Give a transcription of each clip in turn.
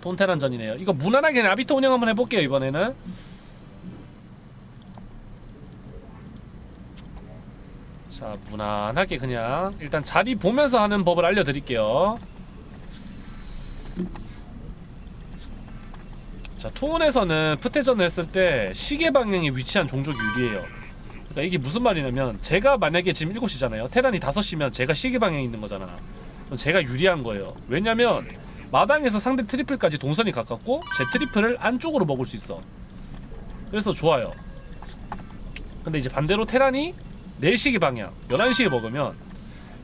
톤테란전이네요. 이거 무난하게 아비토 운영 한번 해볼게요 이번에는. 자 무난하게 그냥 일단 자리 보면서 하는 법을 알려드릴게요. 자 투혼에서는 푸테전을 했을 때 시계 방향에 위치한 종족이 유리해요. 그러니까 이게 무슨 말이냐면 제가 만약에 지금 7시잖아요. 테란이 5시면 제가 시계 방향에 있는 거잖아. 그럼 제가 유리한 거예요. 왜냐면 마당에서 상대 트리플까지 동선이 가깝고 제 트리플을 안쪽으로 먹을 수 있어. 그래서 좋아요. 근데 이제 반대로 테란이 4시계 방향 11시에 먹으면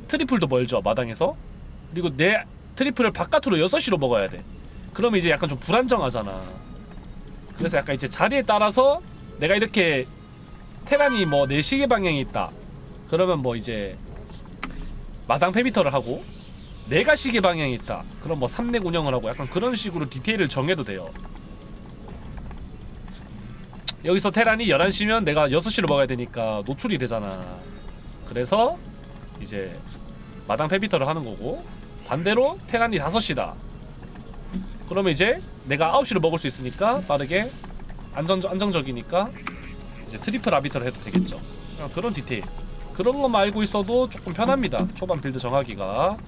트리플도 멀죠 마당에서 그리고 내 트리플을 바깥으로 6시로 먹어야 돼 그러면 이제 약간 좀 불안정하잖아 그래서 약간 이제 자리에 따라서 내가 이렇게 테란이 뭐 4시계 방향에 있다 그러면 뭐 이제 마당 페비터를 하고 내가 시계 방향에 있다 그럼 뭐 3넥 운영을 하고 약간 그런 식으로 디테일을 정해도 돼요 여기서 테란이 11시면 내가 6시로 먹어야 되니까 노출이 되잖아. 그래서 이제 마당 페비터를 하는 거고 반대로 테란이 5시다. 그러면 이제 내가 9시로 먹을 수 있으니까 빠르게 안정, 안정적이니까 이제 트리플 아비터를 해도 되겠죠. 그런 디테일. 그런 것만 알고 있어도 조금 편합니다. 초반 빌드 정하기가.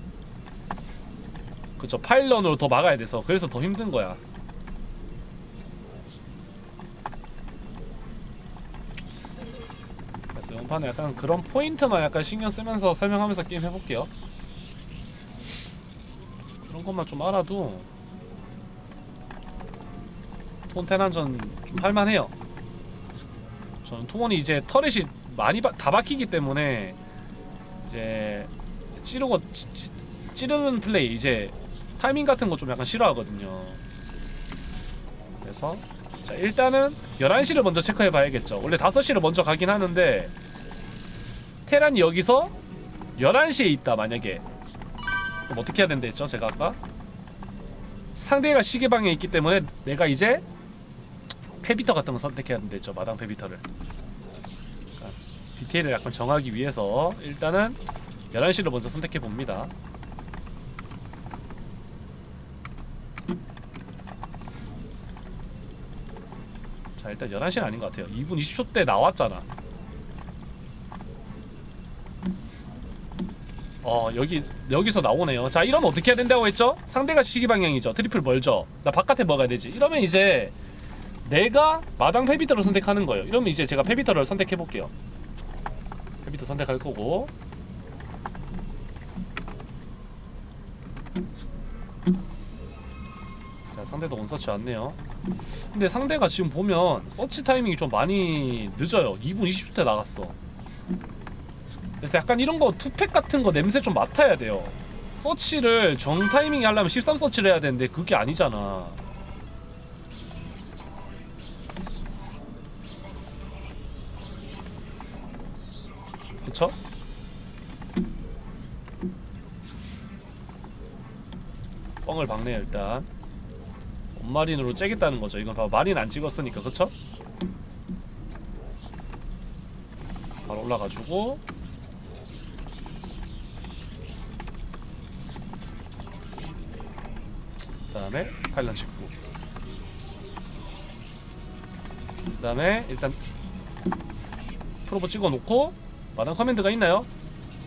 그쵸 파일런으로 더 막아야 돼서 그래서 더 힘든 거야. 그래서 연판에 약간 그런 포인트만 약간 신경 쓰면서 설명하면서 게임 해볼게요. 그런 것만 좀 알아도 톤테난전 좀 할만해요. 저는 투원이 이제 터렛이 많이 바, 다 박히기 때문에 이제 찌르고 찌, 찌, 찌르는 플레이 이제 타이밍 같은 거 좀 약간 싫어하거든요. 그래서 자 일단은 11시를 먼저 체크해 봐야겠죠. 원래 5시를 먼저 가긴 하는데 테란이 여기서 11시에 있다 만약에. 그럼 어떻게 해야 된다 했죠 제가 아까? 상대가 시계 방향에 있기 때문에 내가 이제 페비터 같은 거 선택해야 된다 했죠 마당 페비터를. 그러니까 디테일을 약간 정하기 위해서 일단은 11시를 먼저 선택해 봅니다 자 일단 11시는 아닌 것 같아요. 2분 20초 때 나왔잖아. 어 여기 여기서 나오네요. 자 이러면 어떻게 해야 된다고 했죠? 상대가 시기 방향이죠. 트리플 멀죠. 나 바깥에 먹어야 되지. 이러면 이제 내가 마당 페비터를 선택하는 거예요. 이러면 이제 제가 페비터를 선택해 볼게요. 페비터 선택할 거고 상대도 원서치 않네요. 근데 상대가 지금 보면 서치 타이밍이 좀 많이 늦어요. 2분 20초 때 나갔어. 그래서 약간 이런 거 투팩 같은 거 냄새 좀 맡아야 돼요. 서치를 정 타이밍에 하려면 13 서치를 해야 되는데 그게 아니잖아. 그쵸? 뻥을 박네요 일단. 온 마린으로 째겠다는 거죠. 이건 봐 마린 안 찍었으니까 그쵸? 바로 올라가지고 그 다음에 파일런 찍고 그 다음에 일단 프로보 찍어놓고 마당 커맨드가 있나요?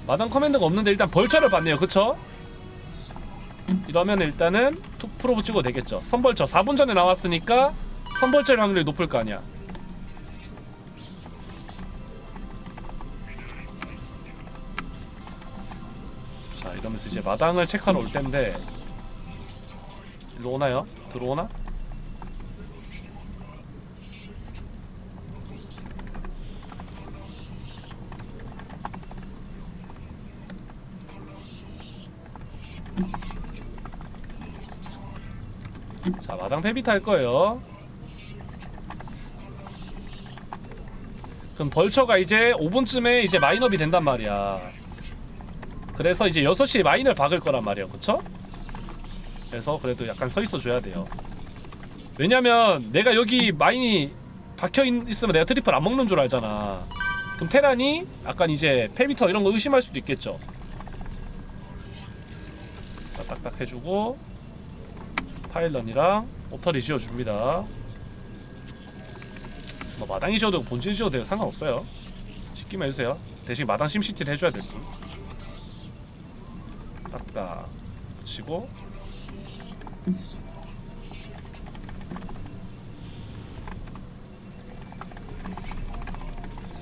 마당 커맨드가 없는데 일단 벌처를 봤네요. 그쵸? 이러면 일단은 투 프로브 찍어도 되겠죠 선벌처 4분 전에 나왔으니까 선벌처일 확률이 높을 거 아니야 자 이러면서 이제 마당을 체크하러 올 텐데 일로 오나요? 들어오나? 자 마당 페비타 할 거예요. 그럼 벌처가 이제 5분쯤에 이제 마인업이 된단 말이야. 그래서 이제 6시에 마인을 박을 거란 말이에요 그쵸? 그래서 그래도 약간 서 있어 줘야 돼요. 왜냐면 내가 여기 마인이 박혀 있, 있으면 내가 트리플 안 먹는 줄 알잖아. 그럼 테란이 약간 이제 페비터 이런 거 의심할 수도 있겠죠. 자, 딱딱 해주고 파일런이랑 오터리 지어줍니다. 뭐 마당이 지어도 되고 본진 지어도 돼요. 상관없어요. 짓기만 해주세요. 대신 마당 심시티를 해줘야 될뿐 딱딱 치고.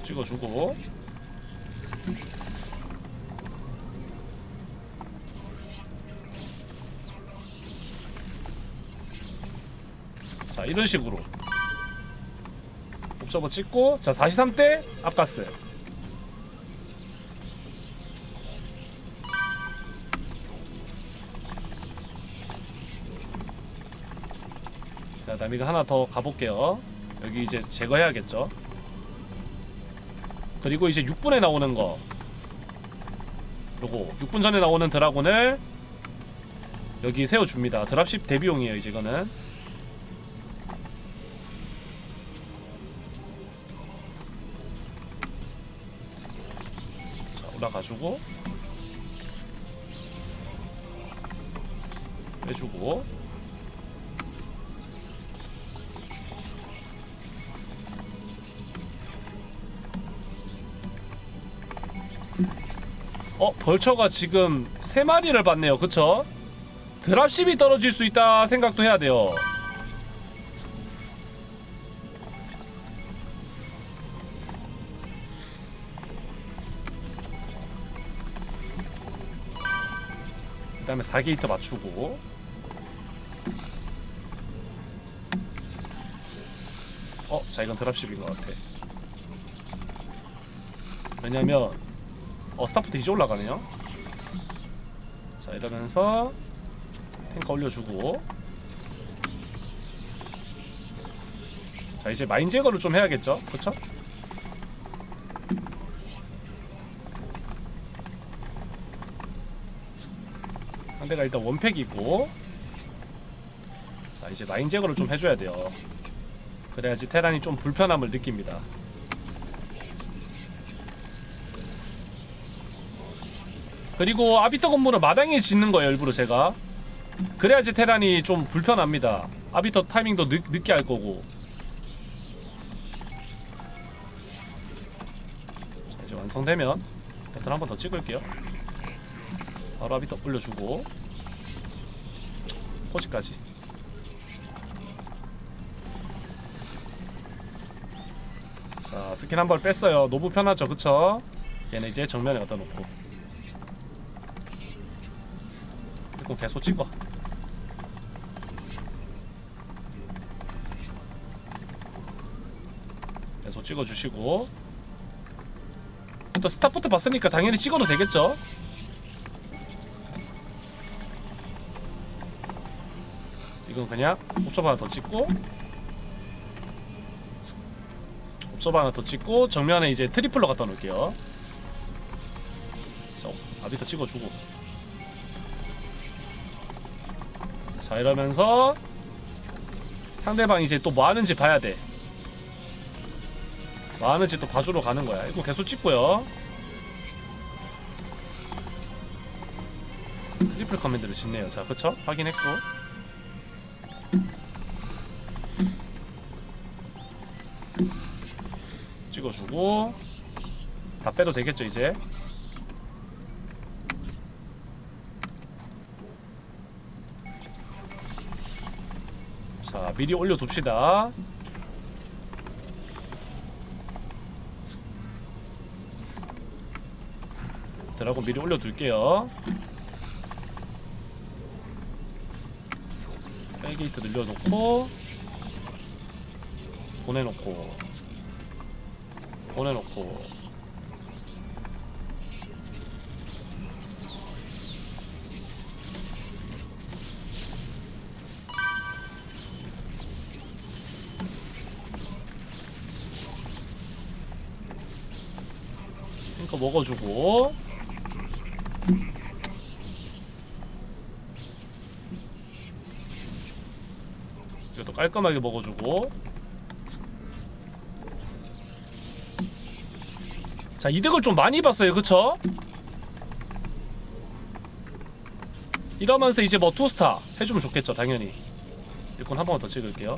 찍어주고 자 이런 식으로. 옵저버 찍고 자 43대 앞가스. 자 다음 이거 하나 더 가볼게요. 여기 이제 제거해야겠죠? 그리고 이제 6분에 나오는 거. 요거 6분 전에 나오는 드라곤을 여기 세워줍니다. 드랍십 대비용이에요 이제 이거는 가주고 빼주고. 어 벌처가 지금 세 마리를 봤네요. 그쵸? 드랍십이 떨어질 수 있다 생각도 해야 돼요 그 다음에 4게이트 맞추고 어? 자 이건 드랍십인 것 같아 왜냐면 어 스타프트 이제 올라가네요 자 이러면서 탱커 올려주고 자 이제 마인 제거를 좀 해야겠죠 그쵸? 상대가 일단 원팩이고. 자 이제 마인 제거를 좀 해줘야 돼요. 그래야지 테란이 좀 불편함을 느낍니다. 그리고 아비터 건물은 마당에 짓는 거예요 일부러 제가. 그래야지 테란이 좀 불편합니다. 아비터 타이밍도 늦, 늦게 할 거고. 자 이제 완성되면. 버튼 한번 더 찍을게요 아비터 올려주고 포지까지. 자 스킨 한번 뺐어요. 노브 편하죠 그쵸? 얘는 이제 정면에 갖다 놓고. 이거 계속 찍어. 계속 찍어주시고. 또 스타포트 봤으니까 당연히 찍어도 되겠죠? 그냥 옵저버 하나 더 찍고 옵저버 하나 더 찍고 정면에 이제 트리플로 갖다 놓을게요 자, 아비터 찍어주고 자 이러면서 상대방이 이제 또 뭐 하는지 봐야 돼. 뭐또 봐주러 가는 거야. 이거 계속 찍고요. 트리플 커맨드를 짓네요. 자, 그쵸? 확인했고. 찍어주고. 다 빼도 되겠죠 이제? 자 미리 올려둡시다. 드라곤 미리 올려둘게요. 백게이트 늘려놓고 보내놓고 보내놓고. 탱커 먹어주고. 이것도 깔끔하게 먹어주고 자 이득을 좀 많이 봤어요 그쵸? 이러면서 이제 뭐 투스타 해주면 좋겠죠 당연히 일꾼 한 번만 더 찍을게요.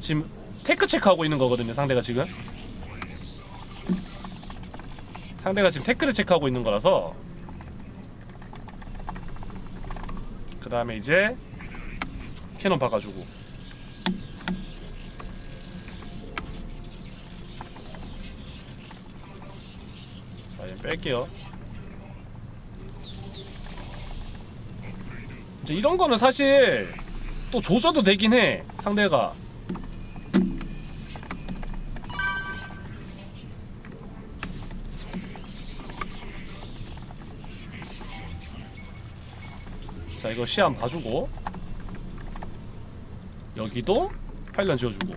지금 테크 체크하고 있는 거거든요. 상대가 지금. 상대가 지금 테크를 체크하고 있는 거라서 그 다음에 이제 캐논 박아주고 뺄게요. 이제 이런 거는 사실 또 조져도 되긴 해 상대가. 자 이거 시안 봐주고. 여기도 파일런 지어주고.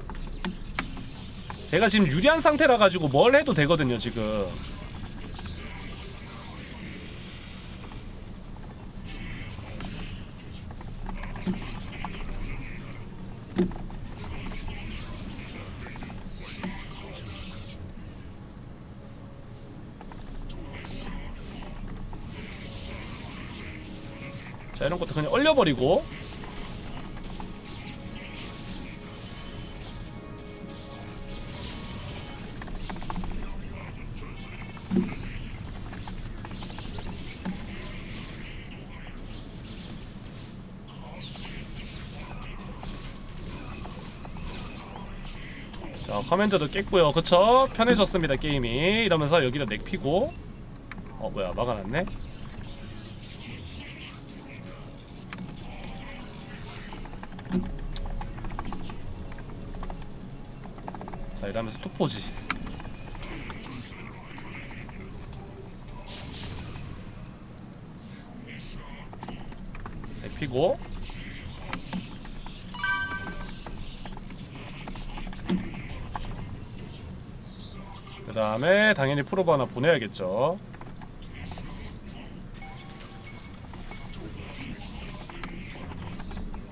제가 지금 유리한 상태라 가지고 뭘 해도 되거든요 지금 자 이런 것도 그냥 얼려버리고 자 커맨드도 깼고요. 그쵸? 편해졌습니다 게임이. 이러면서 여기다 넥 피고. 어 뭐야 막아놨네. 자 이러면서 토포지. 네, 피고 그 다음에 당연히 프로브 하나 보내야겠죠.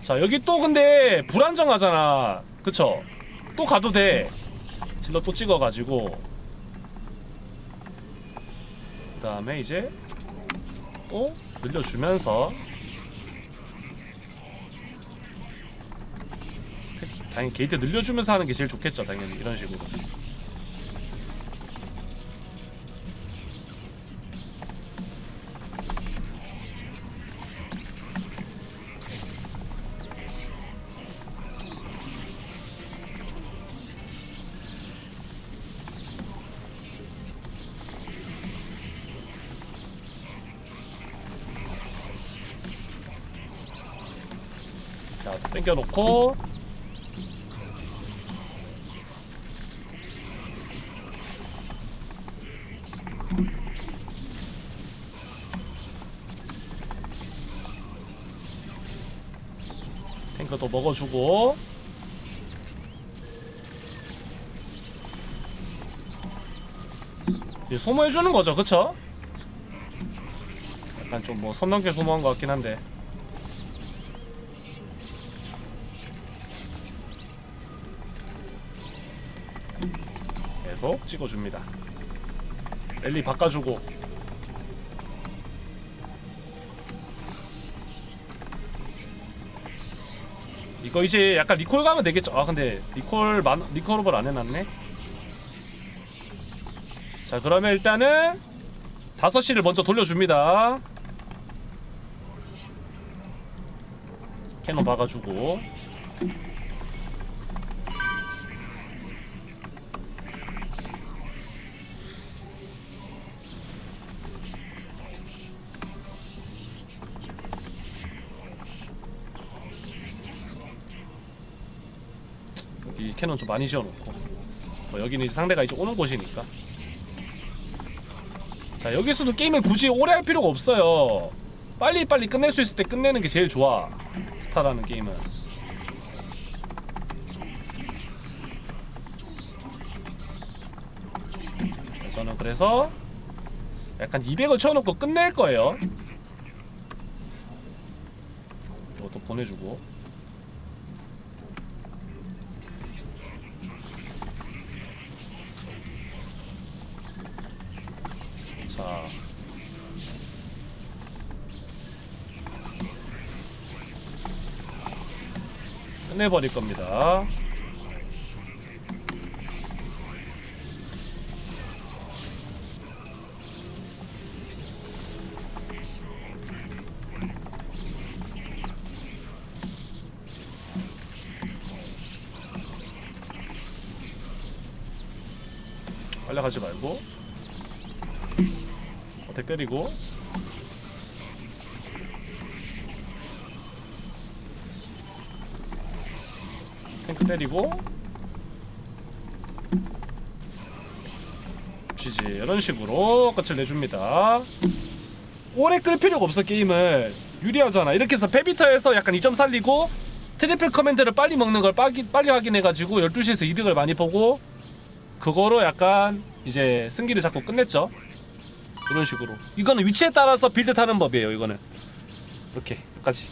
자 여기 또 근데 불안정하잖아. 그쵸? 또 가도 돼. 질러 또 찍어가지고. 그 다음에 이제 또 늘려주면서 당연히 게이트 늘려주면서 하는 게 제일 좋겠죠 당연히 이런 식으로 자 땡겨놓고. 탱크도 먹어주고. 이제 소모해주는 거죠 그쵸? 약간 좀 뭐 선 넘게 소모한 것 같긴 한데 계속 찍어줍니다. 랠리 바꿔주고. 이거 이제 약간 리콜 가면 되겠죠? 아 근데 리콜 만 리콜업을 안 해놨네. 자 그러면 일단은 5시를 먼저 돌려줍니다. 캐논 박아주고 캐논 좀 많이 지어놓고. 뭐 여기는 이제 상대가 이제 오는 곳이니까. 자 여기서도 게임을 굳이 오래 할 필요가 없어요. 빨리 빨리 끝낼 수 있을 때 끝내는 게 제일 좋아. 스타라는 게임은. 자, 저는 그래서 약간 200을 채워놓고 끝낼 거예요. 이것도 보내주고 자. 끝내버릴 겁니다. 빨려가지 말고 어택 때리고 탱크 때리고 GG 이런 식으로 끝을 내줍니다. 오래 끌 필요가 없어 게임을. 유리하잖아. 이렇게 해서 페비터에서 약간 2점 살리고 트리플 커맨드를 빨리 먹는 걸 빨리, 빨리 확인해가지고 12시에서 이득을 많이 보고 그거로 약간 이제 승기를 잡고 끝냈죠. 이런 식으로. 이거는 위치에 따라서 빌드 타는 법이에요 이거는. 이렇게 끝까지